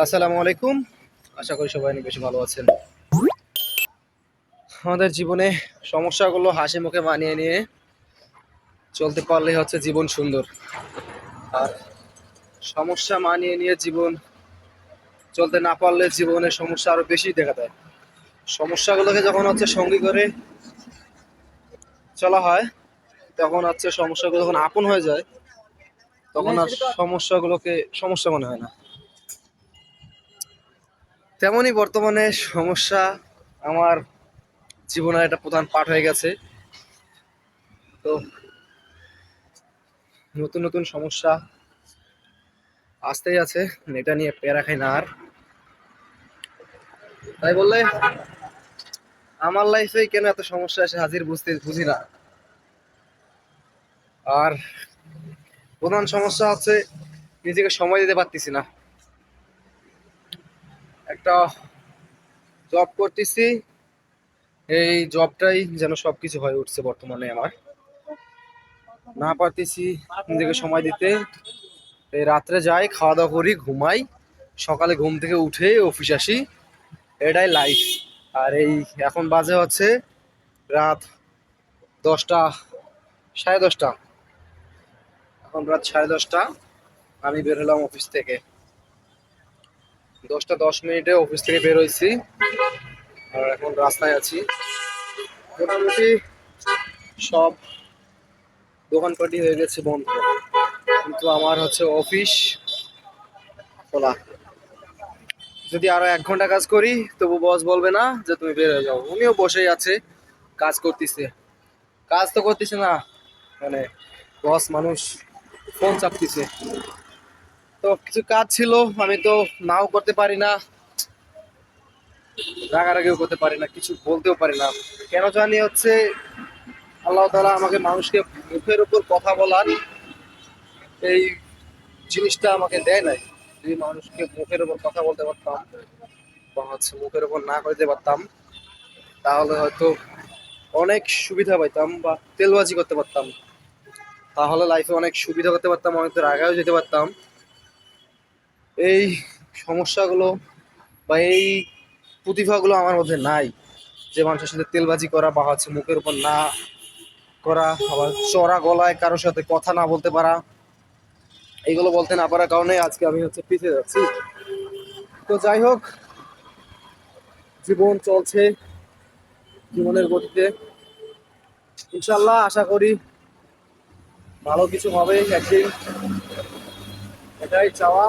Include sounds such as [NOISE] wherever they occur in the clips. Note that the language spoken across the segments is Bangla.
আসসালামু আলাইকুম। আশা করি সবাই অনেক বেশি ভালো আছেন। আমাদের জীবনে সমস্যাগুলো হাসি মুখে মানিয়ে নিয়ে চলতে পারলে হচ্ছে জীবন সুন্দর। আর সমস্যা মানিয়ে নিয়ে জীবন চলতে না পারলে জীবনে সমস্যা আরও বেশি দেখা দেয়। সমস্যাগুলোকে যখন হচ্ছে সঙ্গী করে চলা হয় তখন হচ্ছে সমস্যাগুলো যখন আপন হয়ে যায় তখন আর সমস্যাগুলোকে সমস্যা মনে হয় না। তেমনই বর্তমানে সমস্যা আমার জীবনের একটা প্রধান পাঠ হয়ে গেছে। তো নতুন নতুন সমস্যা আসতেই আছে, এটা নিয়ে পেরা খাই না আর। তাই বললে, আমার লাইফে কেন এত সমস্যা এসে হাজির বুঝতে বুঝি না। আর প্রধান সমস্যা হচ্ছে নিজেকে সময় দিতে পারতেছি না। একটা জব করতেছি। এই জবটাই যেন সবকিছু হয়ে উঠছে বর্তমানে আমার। না পারতেছি নিজেকে সময় দিতে। এই রাত্রে যাই খাওয়া দাওয়া করি, ঘুমাই। সকালে ঘুম থেকে উঠে অফিস আসি। এটাই লাইফ আর এই এখন বাজে হচ্ছে রাত দশটা, সাড়ে দশটা। এখন রাত সাড়ে দশটা। আমি বের হলাম অফিস থেকে। দশটা দশ মিনিটে অফিস থেকে বের হয়েছি। আর এখন রাস্তায় আছি। মোটামুটি সব দোকানপাটি হয়ে গেছে বন্ধ। কিন্তু আমার হচ্ছে অফিস খোলা। যদি আরও এক ঘণ্টা কাজ করি, তবু বস বলবে না যে তুমি বের হয়ে যাও। উনিও বসেই আছে, কাজ করতেছে। কাজ তো করতেছে না। মানে বস মানুষ ফোন চাপতেছে। তো কিছু কাজ ছিল, আমি তো নাও করতে পারি না, রাগারাগিও করতে পারি না, কিছু বলতেও পারি না। কেন জানি হচ্ছে, আল্লাহ তালা আমাকে মানুষকে মুখের উপর কথা বলার এই জিনিসটা আমাকে দেয় নাই। যদি মানুষকে মুখের উপর কথা বলতে পারতাম বা হচ্ছে মুখের উপর না করতে পারতাম, তাহলে হয়তো অনেক সুবিধা পাইতাম বা তেলবাজি করতে পারতাম। তাহলে লাইফে অনেক সুবিধা করতে পারতাম, অনেক আগাও যেতে পারতাম। এই সমস্যাগুলো বা এই প্রতিভাগুলো আমার মধ্যে নাই। যে মানুষের সাথে তেলবাজি করা বা হচ্ছে মুখের উপর না করা, আবার চড়া গলায় কারোর সাথে কথা না বলতে পারা এইগুলো বলতে না পারার কারণে আজকে আমি হচ্ছে পিছিয়ে যাচ্ছি। তো যাই হোক, জীবন চলছে জীবনের গতিতে। ইনশাল্লাহ আশা করি ভালো কিছু হবে একদিন। এটাই চাওয়া।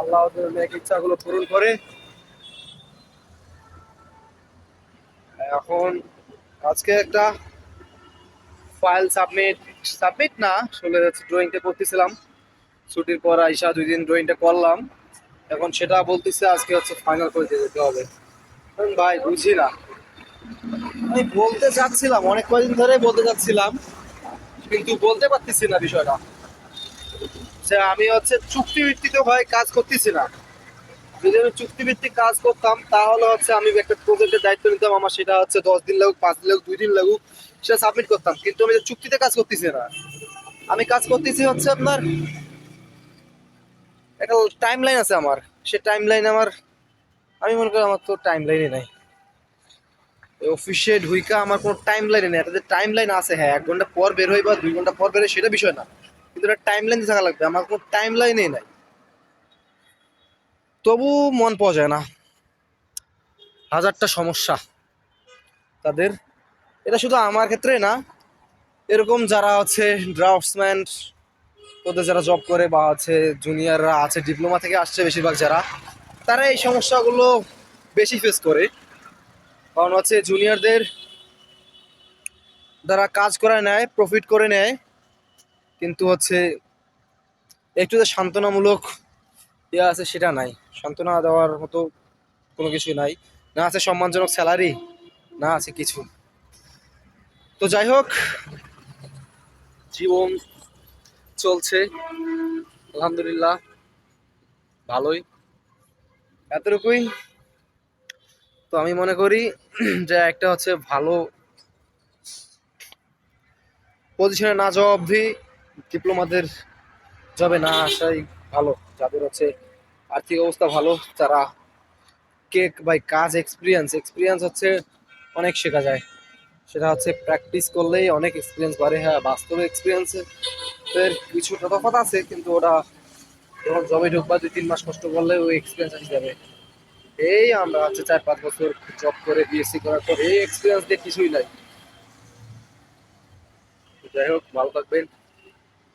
আল্লাহ ওদের অনেক ইচ্ছাগুলো পূরণ করে। এখন আজকে একটা ফাইল সাবমিট সাবমিট না, আসলে ড্রয়িংটা করতেছিলাম। ছুটির পর আইসা দুই দিন ড্রয়িংটা করলাম। এখন সেটা বলতেছে আজকে হচ্ছে ফাইনাল করে দিয়ে যেতে হবে। ভাই বুঝি না। আমি বলতে চাচ্ছিলাম, অনেক কদিন ধরে বলতে চাচ্ছিলাম, কিন্তু বলতে পারতেছি না বিষয়টা। যে আমি হচ্ছে চুক্তি ভিত্তিতে ভাই কাজ করতেছি না। যদি আমি চুক্তিভিত্তিক কাজ করতাম, তাহলে হচ্ছে আমি একটা প্রজেক্টের দায়িত্ব নিতাম, আমার সেটা হচ্ছে দশ দিন লাগুক, পাঁচ দিন লাগুক, দুই দিন লাগুক, সেটা সাবমিট করতাম। কিন্তু আমি চুক্তিতে কাজ করতেছি না, আমি কাজ করতেছি হচ্ছে আপনার, একটা টাইম লাইন আছে আমার। সে টাইম লাইন আমার, আমি মনে করি আমার তো টাইম লাইনই নাই অফিসে ঢুইকা আমার কোনো টাইম লাইন নেই। একটা টাইম লাইন আছে হ্যাঁ এক ঘণ্টা পর বের হই বা দুই ঘণ্টা পর বের হয় সেটা বিষয় না। একটা টাইম লাইন থাকা লাগবে, আমার কোনো টাইম লাইনই নাই। তবু মন পাওয়া যায় না। হাজারটা সমস্যা তাদের। এটা শুধু আমার ক্ষেত্রে না, এরকম যারা আছে ড্রাফটসম্যান ওদের যারা জব করে বা আছে জুনিয়ররা আছে ডিপ্লোমা থেকে আসছে বেশিরভাগ যারা, তারা এই সমস্যাগুলো বেশি ফেস করে। কারণ হচ্ছে জুনিয়রদের যারা কাজ করে নেয় প্রফিট করে নেয় কিন্তু হচ্ছে একটু যে সান্ত্বনামূলক ইয়ে আছে সেটা নাই। সান্ত্বনা দেওয়ার মতো কোনো কিছু নাই। না আছে সম্মানজনক স্যালারি, না আছে কিছু। তো যাই হোক, জীবন চলছে, আলহামদুলিল্লাহ, ভালোই। এতটুকুই। তো আমি মনে করি [CLEARS THROAT] যে একটা হচ্ছে ভালো পজিশনে না যাওয়া অবধি ডিপ্লোমাদের জবে না আসাই ভালো, যাদের হচ্ছে আর্থিক অবস্থা ভালো, তারা কেক বাই কাজ এক্সপিরিয়েন্স এক্সপিরিয়েন্স হচ্ছে অনেক শেখা যায়। সেটা হচ্ছে প্র্যাকটিস করলেই অনেক এক্সপিরিয়েন্স বাড়ে হ্যাঁ বাস্তবে এক্সপিরিয়েন্সের কিছুটা তফাৎ আছে, কিন্তু ওটা যখন জবে ঢুকবা দুই, তিন মাস কষ্ট করলে ওই এক্সপিরিয়েন্স আসে যাবে। এই আমরা হচ্ছে চার, পাঁচ বছর জব করে বিএসসি করার পর এই এক্সপিরিয়েন্স দিয়ে কিছুই নাই। যাই হোক, ভালো থাকবেন।